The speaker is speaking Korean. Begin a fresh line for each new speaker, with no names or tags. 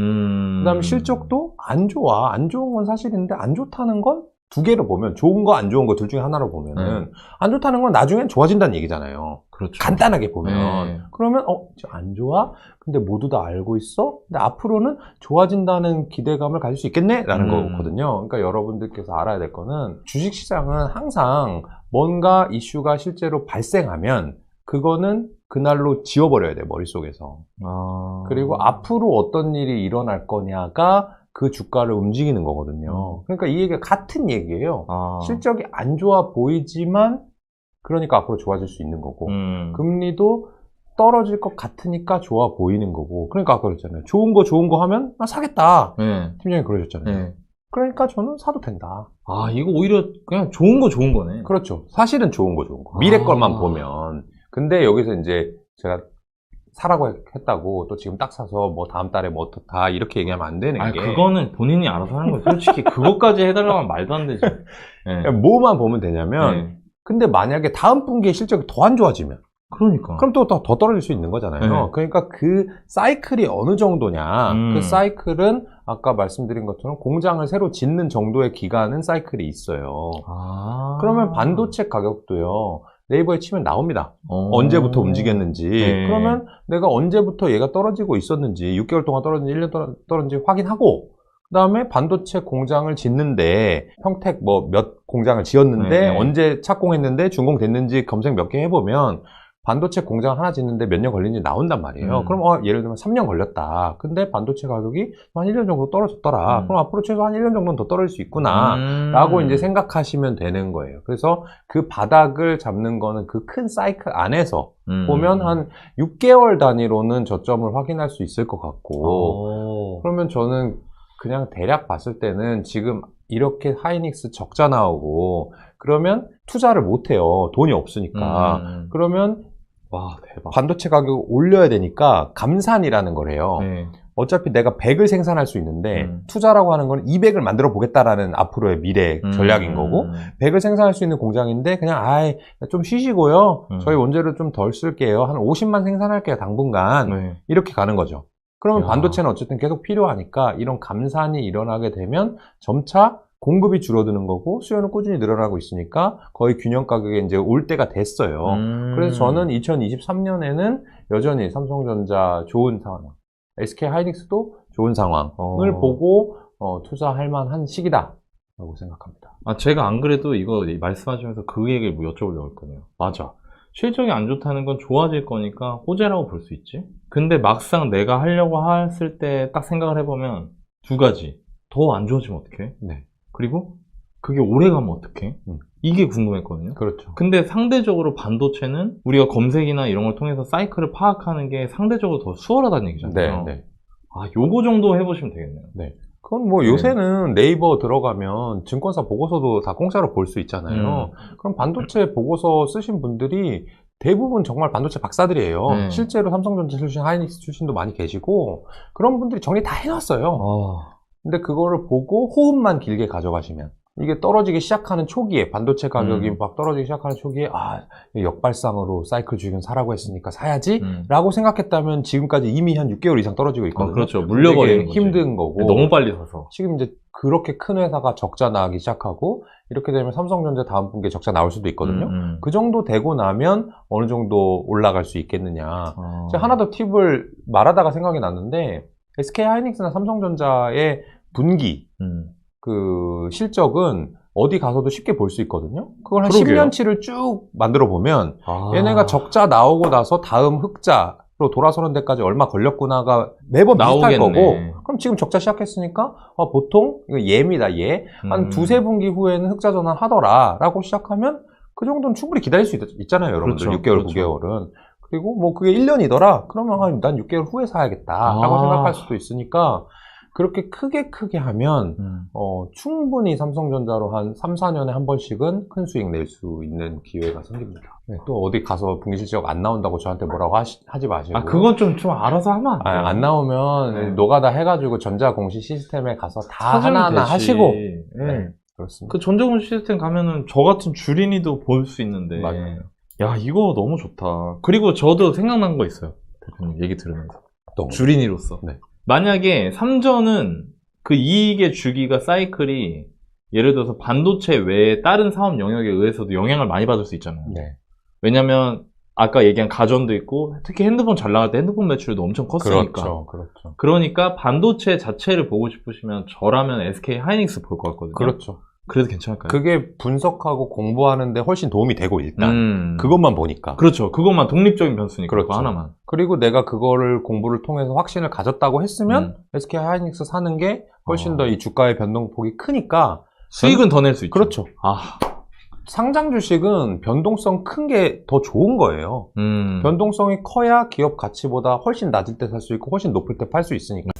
음.
그다음에 실적도 안 좋아. 안 좋은 건 사실인데 안 좋다는 건 두 개로 보면 좋은 거 안 좋은 거 둘 중에 하나로 보면은 안 좋다는 건 나중엔 좋아진다는 얘기잖아요.
그렇죠.
간단하게 보면
네.
그러면 어, 이제 안 좋아? 근데 모두 다 알고 있어? 근데 앞으로는 좋아진다는 기대감을 가질 수 있겠네? 라는
음.
거거든요. 그러니까 여러분들께서 알아야 될 거는 주식 시장은 항상 뭔가 이슈가 실제로 발생하면 그거는 그날로 지워버려야 돼, 머릿속에서.
아.
그리고 앞으로 어떤 일이 일어날 거냐가 그 주가를 움직이는 거거든요. 그러니까 이 얘기가 같은 얘기예요.
아.
실적이 안 좋아 보이지만 그러니까 앞으로 좋아질 수 있는 거고
음.
금리도 떨어질 것 같으니까 좋아 보이는 거고 그러니까 아까 그랬잖아요. 좋은 거 좋은 거 하면 나 사겠다.
네.
팀장님 그러셨잖아요.
네.
그러니까 저는 사도 된다.
아, 이거 오히려 그냥 좋은 거 좋은 거네.
그렇죠. 사실은 좋은 거 좋은 거. 미래
아.
것만 보면. 근데 여기서 이제 제가 사라고 했다고 또 지금 딱 사서 뭐 다음 달에 뭐 어떻다 이렇게 얘기하면 안 되는
아니,
게
그거는 본인이 알아서 하는 거예요. 솔직히 그것까지 해달라고 하면 말도 안 되지. 네.
그냥 뭐만 보면 되냐면
네.
근데 만약에 다음 분기에 실적이 더 안 좋아지면
그러니까.
그럼 또 더 떨어질 수 있는 거잖아요.
네.
그러니까 그 사이클이 어느 정도냐.
음.
그 사이클은 아까 말씀드린 것처럼 공장을 새로 짓는 정도의 기간은 사이클이 있어요.
아.
그러면 반도체 가격도요. 네이버에 치면 나옵니다.
어.
언제부터 움직였는지.
네.
그러면 내가 언제부터 얘가 떨어지고 있었는지, 6개월 동안 떨어졌는지, 1년 동안 떨어졌는지 확인하고, 그 다음에 반도체 공장을 짓는데, 평택 뭐 몇 공장을 지었는데,
네.
언제 착공했는데, 준공됐는지 검색 몇 개 해보면, 반도체 공장 하나 짓는데 몇 년 걸리는지 나온단 말이에요.
음.
그럼 어, 예를 들면 3년 걸렸다. 근데 반도체 가격이 한 1년 정도 떨어졌더라.
음.
그럼 앞으로 최소 한 1년 정도는 더 떨어질 수 있구나.
음.
라고 이제 생각하시면 되는 거예요. 그래서 그 바닥을 잡는 거는 그 큰 사이클 안에서
음.
보면 한 6개월 단위로는 저점을 확인할 수 있을 것 같고,
오.
그러면 저는 그냥 대략 봤을 때는 지금 이렇게 하이닉스 적자 나오고, 그러면 투자를 못 해요. 돈이 없으니까.
음.
그러면
와, 대박.
반도체 가격을 올려야 되니까 감산이라는 거래요.
네.
어차피 내가 100을 생산할 수 있는데
음.
투자라고 하는 건 200을 만들어 보겠다라는 앞으로의 미래 전략인
음.
거고 100을 생산할 수 있는 공장인데 그냥 아이 좀 쉬시고요.
음.
저희 원재료 좀 덜 쓸게요. 한 50만 생산할게요. 당분간.
네.
이렇게 가는 거죠. 그러면
야.
반도체는 어쨌든 계속 필요하니까 이런 감산이 일어나게 되면 점차 공급이 줄어드는 거고 수요는 꾸준히 늘어나고 있으니까 거의 균형 가격에 이제 올 때가 됐어요.
음.
그래서 저는 2023년에는 여전히 삼성전자 좋은 상황, SK 하이닉스도 좋은 상황을
어.
보고 어, 투자할 만한 시기다 라고 생각합니다.
아, 제가 안 그래도 이거 말씀하시면서 그 얘기를 뭐 여쭤보려고 했거든요. 맞아. 실적이 안 좋다는 건 좋아질 거니까 호재라고 볼 수 있지. 근데 막상 내가 하려고 했을 때 딱 생각을 해보면 두 가지. 더 안 좋아지면 어떡해?
네,
그리고 그게 오래 가면 어떡해?
음.
이게 궁금했거든요.
그렇죠.
근데 상대적으로 반도체는 우리가 검색이나 이런 걸 통해서 사이클을 파악하는 게 상대적으로 더 수월하다는
네,
얘기잖아요.
네.
아, 요거 정도 해보시면 되겠네요.
그건 뭐 요새는 네 이버 들어가면 증권사 보고서도 다 공짜로 볼 수 있잖아요. 그럼 반도체 보고서 쓰신 분들이 대부분 정말 반도체 박사들이에요.
네.
실제로 삼성전자 출신, 하이닉스 출신도 많이 계시고 그런 분들이 정리 다 해놨어요.
아,
근데 그거를 보고 호흡만 길게 가져가시면 이게 떨어지기 시작하는 초기에 반도체 가격이
음.
막 떨어지기 시작하는 초기에 아 역발상으로 사이클 주기는 사라고 했으니까 사야지
음.
라고 생각했다면 지금까지 이미 한 6개월 이상 떨어지고 있거든요.
아, 그렇죠. 물려버리는.
힘든 거고
너무 빨리 사서.
지금 이제 그렇게 큰 회사가 적자 나기 시작하고 이렇게 되면 삼성전자 다음 분기에 적자 나올 수도 있거든요.
음, 음.
그 정도 되고 나면 어느 정도 올라갈 수 있겠느냐.
아.
제가 하나 더 팁을 말하다가 생각이 났는데 SK 하이닉스나 삼성전자의 분기
음.
그 실적은 어디 가서도 쉽게 볼 수 있거든요. 그걸 한
그러게요.
10년치를 쭉 만들어 보면
아.
얘네가 적자 나오고 나서 다음 흑자로 돌아서는 데까지 얼마 걸렸구나가 매번 비슷할
나오겠네.
거고 그럼 지금 적자 시작했으니까 아, 보통 이거 예입니다 예. 한
음.
두세 분기 후에는 흑자 전환 하더라 라고 시작하면 그 정도는 충분히 기다릴 수 있, 잖아요 여러분들
그렇죠,
6개월
그렇죠.
9개월은 그리고 뭐 그게 1년이더라 그러면 아, 난 6개월 후에 사야겠다 라고
아.
생각할 수도 있으니까 그렇게 크게 크게 하면
음.
어, 충분히 삼성전자로 한 3, 4년에 한 번씩은 큰 수익 낼 수 있는 기회가 생깁니다. 네, 또 어디 가서 분기 실적 안 나온다고 저한테 뭐라고 하시, 지 마시고.
아, 그건 좀, 좀 알아서 하면 안 돼요.
아, 안 나오면
네.
노가다 해가지고 전자공시 시스템에 가서 다 하나하나
되지.
하시고.
네.
네, 그렇습니다.
그 전자공 시스템 가면은 저 같은 주린이도 볼 수 있는데.
맞아요.
야, 이거 너무 좋다. 그리고 저도 생각난 거 있어요. 대표님 얘기 들으면서. 주린이로서.
네.
만약에 삼전은 그 이익의 주기가 사이클이 예를 들어서 반도체 외에 다른 사업 영역에 의해서도 영향을 많이 받을 수 있잖아요.
네.
왜냐면 아까 얘기한 가전도 있고 특히 핸드폰 잘 나갈 때 핸드폰 매출도 엄청 컸으니까.
그렇죠. 그렇죠.
그러니까 반도체 자체를 보고 싶으시면 저라면 SK 하이닉스 볼 것 같거든요.
그렇죠.
그래도 괜찮을까요?
그게 분석하고 공부하는데 훨씬 도움이 되고 일단
음.
그것만 보니까
그렇죠. 그것만 독립적인 변수니까
그렇죠.
하나만.
그리고 내가 그거를 공부를 통해서 확신을 가졌다고 했으면
음.
SK 하이닉스 사는 게 훨씬
어.
더이 주가의 변동폭이 크니까
수익은 더 낼 수 있죠.
그렇죠.
아,
상장 주식은 변동성 큰 게 더 좋은 거예요.
음.
변동성이 커야 기업 가치보다 훨씬 낮을 때 살 수 있고 훨씬 높을 때 팔 수 있으니까.